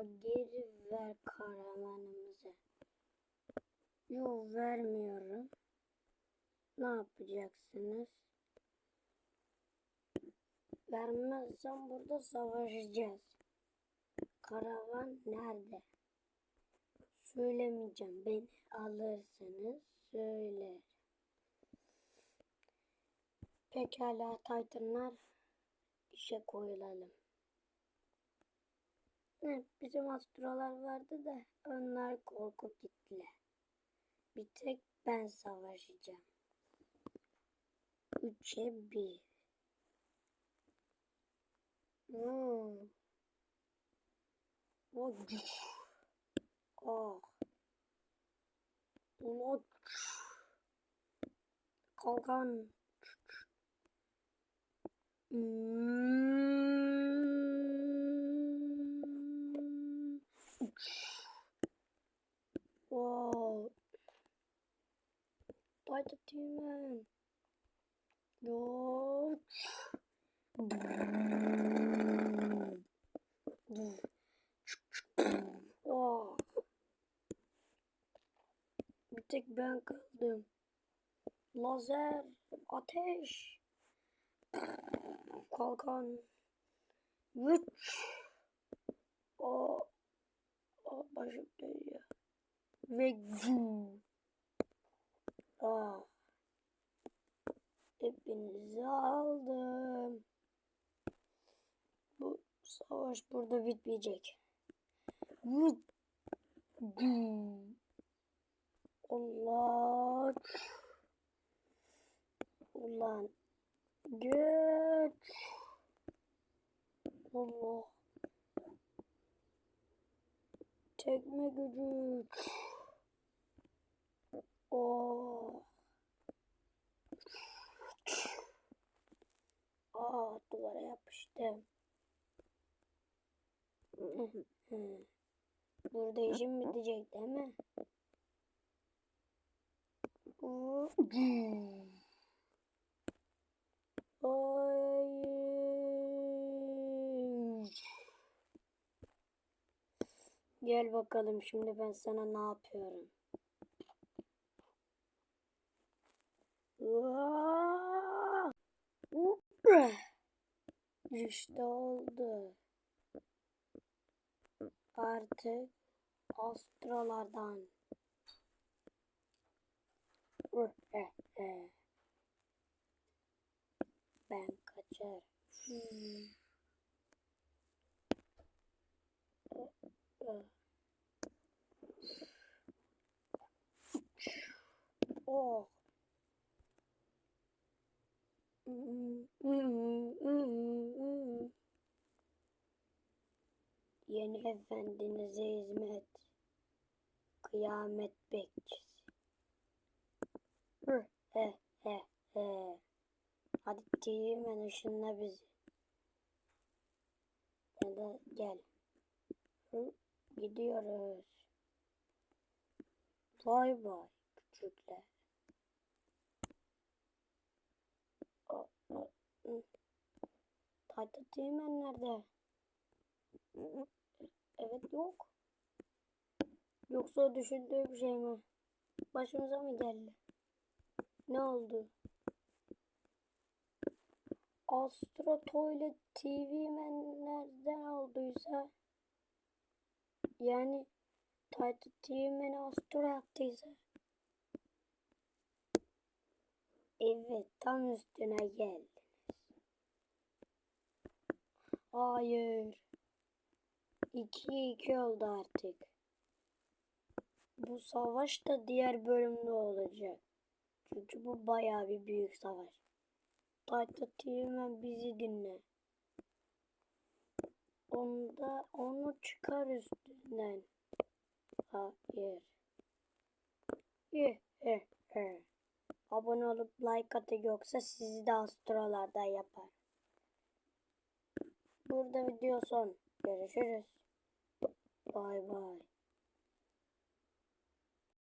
Geri ver karavanımızı. Yok vermiyorum. Ne yapacaksınız? Vermezsem burada savaşacağız. Karavan nerede? Söylemeyeceğim. Beni alırsınız söyler. Pekala Titanlar işe koyulalım. Bizim astrolar vardı da onlar korkup gittiler. Bir tek ben savaşacağım. Üçe bir. Hmm. O Oh. Ulan. Kalkan. Hmm. Wow. Titan Demon. Yo. Oh. Bir ben kaldım. Lazer, ateş, kalkan, güç. O, o başım dönüyor. Ve güm. Ah. Hepinizi aldım. Bu savaş burada bitmeyecek. Allah. Ulan. Güç. Allah. Tekme gücü. Oh. Aa duvara yapıştım. Burada işim bitecek değil mi? Hayır. Gel bakalım şimdi ben sana ne yapıyorum. İşte oldu. Artık astrolardan. Ben kaçar. Oh. Yeni efendinize hizmet. Kıyamet bekçisi. Hı, he, he, he. Hadi hemen ışınla bizi. Ya da gel. Hı, gidiyoruz. Bay bay küçükler. Titan Teğmen nerede? Evet yok. Yoksa o düşündüğüm şey mi? Başımıza mı geldi? Ne oldu? Astro Toilet TV men nereden olduysa yani Titan TV men Astro yaptıysa Evet tam üstüne geldiniz. Hayır. 2-2 oldu artık. Bu savaş da diğer bölümde olacak. Çünkü bu bayağı bir büyük savaş. Titan hemen bizi dinle. Onda onu çıkar üstünden. Hayır. Eh, eh. Abone olup like atı yoksa sizi de astrolardan yapar. Burada video son. Görüşürüz. Bay bay.